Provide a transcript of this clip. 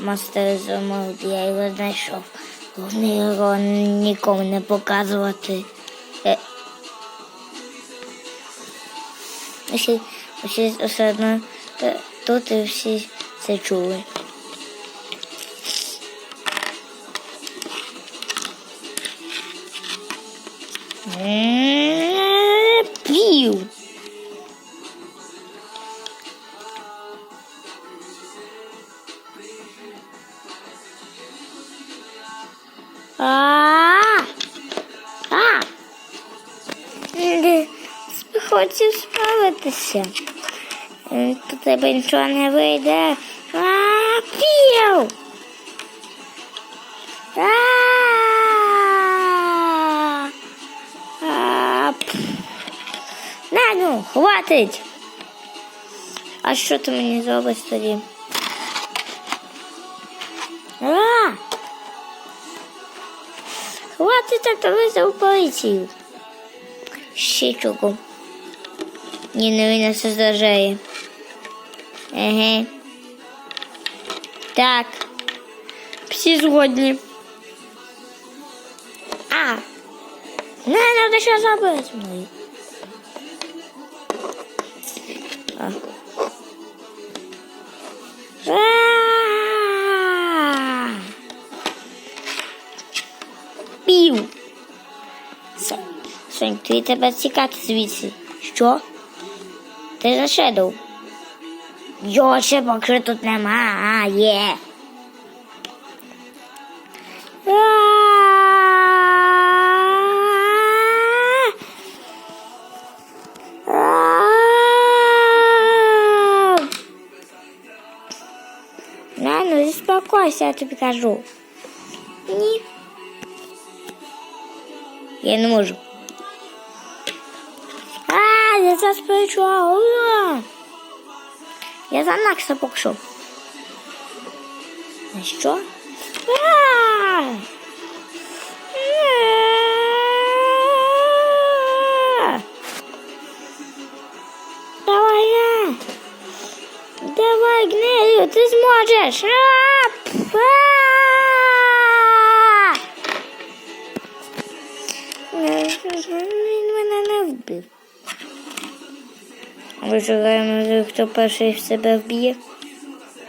мастер замовд, я його знайшов. Головне його нікому не показувати. Е. Всі, всі все одно е, тут і всі це чули. Е, Пів. А. А. Е, Хочу справитися. Е, Тут тебе нічого не вийде. А, пів. А. А, пф. На, ну, хватить. А що ти мені зробиш тоді? Хватить, а то визов поліцію. Ще чого. Ні, не він все здражає. Еге. Так. Всі згодні. А. Не, треба що забити мою. А. А. Пів. Все. Сонь, ти тебе цікати звідси. Що? Ти за Шедоу? Його ще поки тут немає. На, ну заспокойся, я тобі кажу. Ні. Я не можу. А, я заспечу. Я за Накса поки що. А що? А! Давай на. Давай, гнилю, ти зможеш. А! А! Вбив. Вижигаємо, хто перший в себе вб'є.